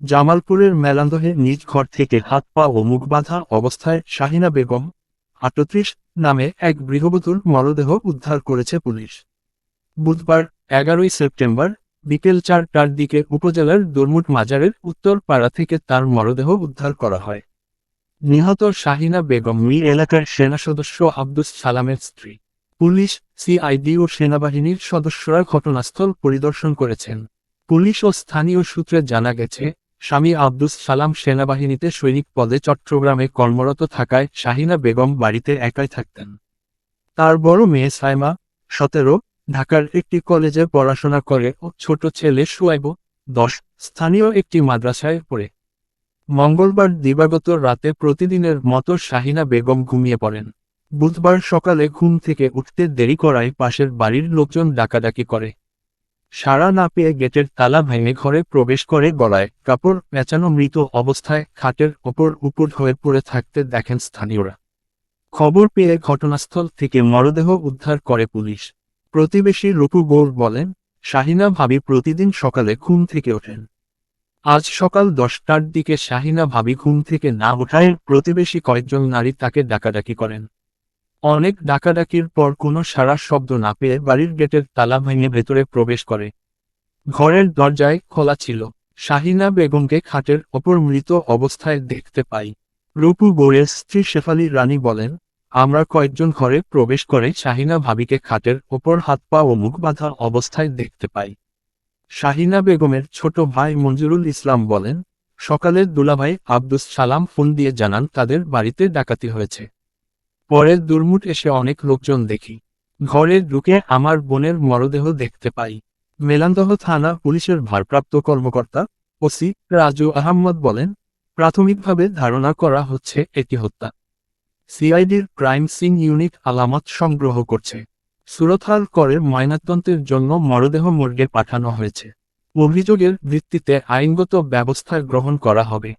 জামালপুরের মেলান্দহে নিজ ঘর থেকে হাত পা ও মুখ বাঁধা অবস্থায় শাহিনা বেগম, আটত্রিশ, নামে এক গৃহবধূর মরদেহ উদ্ধার করেছে পুলিশ। বুধবার, এগারোই সেপ্টেম্বর, বিকেল চারটার দিকে উপজেলার দরমুট মাজারের উত্তর পাড়া থেকে তার মরদেহ উদ্ধার করা হয়। নিহত শাহিনা বেগম মি এলাকার সেনা সদস্য আব্দুস সালামের স্ত্রী। পুলিশ, সিআইডি ও সেনাবাহিনীর সদস্যরা ঘটনাস্থল পরিদর্শন করেছেন। পুলিশ ও স্থানীয় সূত্রে জানা গেছে স্বামী আব্দুস সালাম সেনাবাহিনীতে সৈনিক পদে চট্টগ্রামে কর্মরত থাকায় শাহিনা বেগম বাড়িতে একাই থাকতেন। তার বড় মেয়ে সাইমা, সতেরো, ঢাকার একটি কলেজে পড়াশোনা করে ও ছোট ছেলে সুয়াইব দশ, স্থানীয় একটি মাদ্রাসায় পড়ে। মঙ্গলবার দিবাগত রাতে প্রতিদিনের মতো শাহিনা বেগম ঘুমিয়ে পড়েন। বুধবার সকালে ঘুম থেকে উঠতে দেরি করায় পাশের বাড়ির লোকজন ডাকাডাকি করে। সাড়া না পেয়ে গেটের তালা ভেঙে ঘরে প্রবেশ করে গলায় কাপড় পেঁচানো মৃত অবস্থায় খাটের ওপর উপর হয়ে পড়ে থাকতে দেখেন স্থানীয়রা। খবর পেয়ে ঘটনাস্থল থেকে মরদেহ উদ্ধার করে পুলিশ। প্রতিবেশী রূপু গৌর বলেন, শাহিনা ভাবি প্রতিদিন সকালে ঘুম থেকে ওঠেন। আজ সকাল দশটার দিকে শাহিনা ভাবি ঘুম থেকে না ওঠায় প্রতিবেশী কয়েকজন নারী তাকে ডাকাডাকি করেন। অনেক ডাকাডাকির পর কোনো সারা শব্দ না পেয়ে বাড়ির গেটের তালা ভেঙে ভেতরে প্রবেশ করে। ঘরের দরজায় খোলা ছিল। শাহিনা বেগমকে খাটের ওপর মৃত অবস্থায় দেখতে পাই। রূপু গৌড়ের স্ত্রী শেফালি রানী বলেন, আমরা কয়েকজন ঘরে প্রবেশ করে শাহিনা ভাবিকে খাটের ওপর হাত পা ও মুখ বাঁধা অবস্থায় দেখতে পাই। শাহিনা বেগমের ছোট ভাই মঞ্জুরুল ইসলাম বলেন, সকালে দুলাভাই আব্দুস সালাম ফোন দিয়ে জানান তাদের বাড়িতে ডাকাতি হয়েছে। পরে দুর্মুট এসে অনেক লোকজন দেখি। ঘরে ঢুকে আমার বোনের মরদেহ দেখতে পাই। মেলান্দহ থানা পুলিশের ভারপ্রাপ্ত কর্মকর্তা, ওসি রাজু আহম্মদ বলেন, প্রাথমিকভাবে ধারণা করা হচ্ছে এটি হত্যা। সিআইডির ক্রাইম সিন ইউনিট আলামত সংগ্রহ করছে। সুরতহাল করে ময়নাতন্ত্রের জন্য মরদেহ মর্গে পাঠানো হয়েছে। অভিযোগের ভিত্তিতে আইনগত ব্যবস্থা গ্রহণ করা হবে।